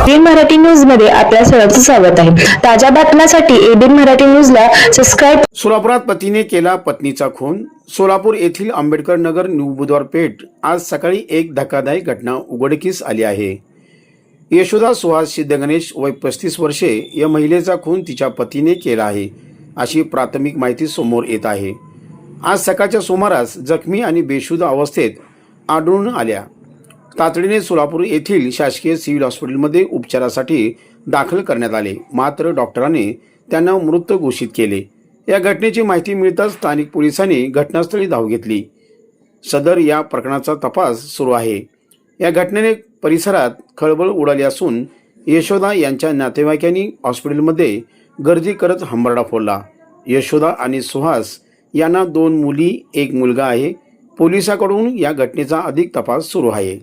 ABN Marathi न्यूजमध्ये आपल्या सर्वांचं स्वागत आहे. ताज्या बातम्यांसाठी एबीएन मराठी न्यूजला सबस्क्राईब सोलापुरात पतीने केला पत्नीचा खून. सोलापूर येथील आंबेडकर नगर न्यू बुधवार पेठ आज सकाळी एक धक्कादायक घटना उघडकीस आली आहे. यशोदा सुहास सिद्धगणेश वय पस्तीस वर्षे या महिलेचा खून तिच्या पतीने केला आहे अशी प्राथमिक माहिती समोर येत आहे. आज सकाळच्या सुमारास जखमी आणि बेशुद्ध अवस्थेत आढळून आल्या. तातडीने सोलापूर येथील शासकीय सिव्हिल हॉस्पिटलमध्ये उपचारासाठी दाखल करण्यात आले. मात्र डॉक्टरांनी त्यांना मृत घोषित केले. या घटनेची माहिती मिळताच स्थानिक पोलिसांनी घटनास्थळी धाव घेतली. सदर या प्रकरणाचा तपास सुरू आहे. या घटनेने परिसरात खळबळ उडाली असून यशोदा यांच्या नातेवाईकांनी हॉस्पिटलमध्ये गर्दी करत हंबरडा फोडला. यशोदा आणि सुहास यांना दोन मुली एक मुलगा आहे. पोलिसांकडून या घटनेचा अधिक तपास सुरू आहे.